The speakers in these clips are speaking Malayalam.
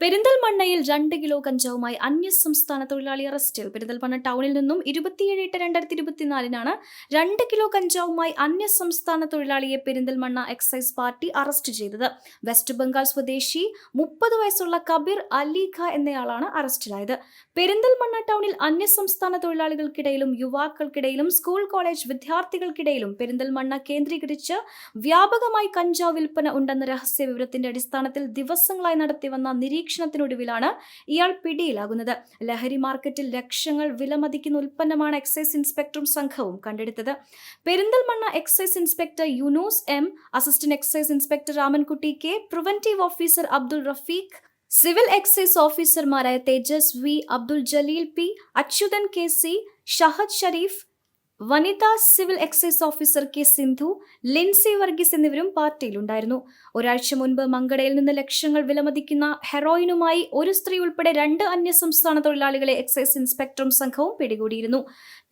പെരിന്തൽമണ്ണയിൽ രണ്ട് കിലോ കഞ്ചാവുമായി അന്യസംസ്ഥാന തൊഴിലാളി അറസ്റ്റിൽ പെരിന്തൽമണ്ണ ടൗണിൽ നിന്നും ഇരുപത്തിയേഴ് എട്ട് രണ്ടായിരത്തി ഇരുപത്തിനാലിനാണ് രണ്ട് കിലോ കഞ്ചാവുമായി അന്യസംസ്ഥാന തൊഴിലാളിയെ പെരിന്തൽമണ്ണ എക്സൈസ് പാർട്ടി അറസ്റ്റ് ചെയ്തത്. വെസ്റ്റ് ബംഗാൾ സ്വദേശി മുപ്പത് വയസ്സുള്ള കബീർ അലിഖ എന്നയാളാണ് അറസ്റ്റിലായത്. പെരിന്തൽമണ്ണ ടൗണിൽ അന്യസംസ്ഥാന തൊഴിലാളികൾക്കിടയിലും യുവാക്കൾക്കിടയിലും സ്കൂൾ കോളേജ് വിദ്യാർത്ഥികൾക്കിടയിലും പെരിന്തൽമണ്ണ കേന്ദ്രീകരിച്ച് വ്യാപകമായി കഞ്ചാവ് വിൽപ്പന ഉണ്ടെന്ന രഹസ്യ വിവരത്തിന്റെ അടിസ്ഥാനത്തിൽ ദിവസങ്ങളായി നടത്തിവന്ന നിരീക്ഷണത്തിനൊടുവിലാണ് ഇയാൾ പിടിയിലാകുന്നത്. ലഹരി മാർക്കറ്റിൽ ലക്ഷങ്ങൾ വിലമതിക്കുന്ന ഉൽപ്പന്നമാണ് എക്സൈസ് ഇൻസ്പെക്ടറും സംഘവും കണ്ടെടുത്തത്. Perinthalmanna excise inspector Yunus M assistant excise inspector Ramankutty K preventive officer Abdul Rafeeq civil excise ഓഫീസർമാരായ Thejas V Abdul Jaleel P Achuthan K C Shahad Shareef വനിതാ civil excise officer K Sindhu Lincy Varghese എന്നിവരും പാർട്ടിയിലുണ്ടായിരുന്നു. ഒരാഴ്ച മുൻപ് മങ്കടയിൽ നിന്ന് ലക്ഷങ്ങൾ വിലമതിക്കുന്ന ഹെറോയിനുമായി ഒരു സ്ത്രീ ഉൾപ്പെടെ രണ്ട് അന്യസംസ്ഥാന തൊഴിലാളികളെ എക്സൈസ് ഇൻസ്പെക്ടറും സംഘവും പിടികൂടിയിരുന്നു.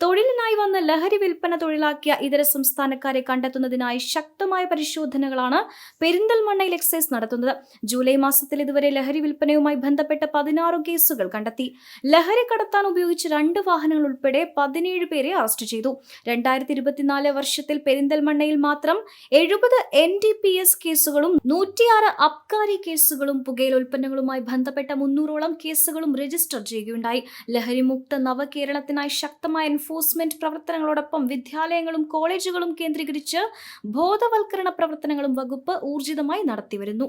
തൊഴിലിനായി വന്ന് ലഹരി വിൽപ്പന തൊഴിലാക്കിയ ഇതര സംസ്ഥാനക്കാരെ കണ്ടെത്തുന്നതിനായി ശക്തമായ പരിശോധനകളാണ് പെരിന്തൽമണ്ണയിൽ എക്സൈസ് നടത്തുന്നത്. ജൂലൈ മാസത്തിൽ ഇതുവരെ ലഹരി വിൽപ്പനയുമായി ബന്ധപ്പെട്ട പതിനാറ് കേസുകൾ കണ്ടെത്തി. ലഹരി കടത്താൻ ഉപയോഗിച്ച രണ്ട് വാഹനങ്ങൾ ഉൾപ്പെടെ പതിനേഴ് പേരെ അറസ്റ്റ് ചെയ്തു. രണ്ടായിരത്തി ഇരുപത്തിനാല് വർഷത്തിൽ പെരിന്തൽമണ്ണയിൽ മാത്രം എഴുപത് എൻ ഡി പി എസ് കേസുകളും നൂറ്റിയാറ് അബ്കാരി കേസുകളും പുകയില ഉൽപ്പന്നങ്ങളുമായി ബന്ധപ്പെട്ട മുന്നൂറോളം കേസുകളും രജിസ്റ്റർ ചെയ്യുകയുണ്ടായി. ലഹരിമുക്ത നവകേരളത്തിനായി ശക്തമായ എൻഫോഴ്സ്മെന്റ് പ്രവർത്തനങ്ങളോടൊപ്പം വിദ്യാലയങ്ങളും കോളേജുകളും കേന്ദ്രീകരിച്ച് ബോധവൽക്കരണ പ്രവർത്തനങ്ങളും വകുപ്പ് ഊർജിതമായി നടത്തിവരുന്നു.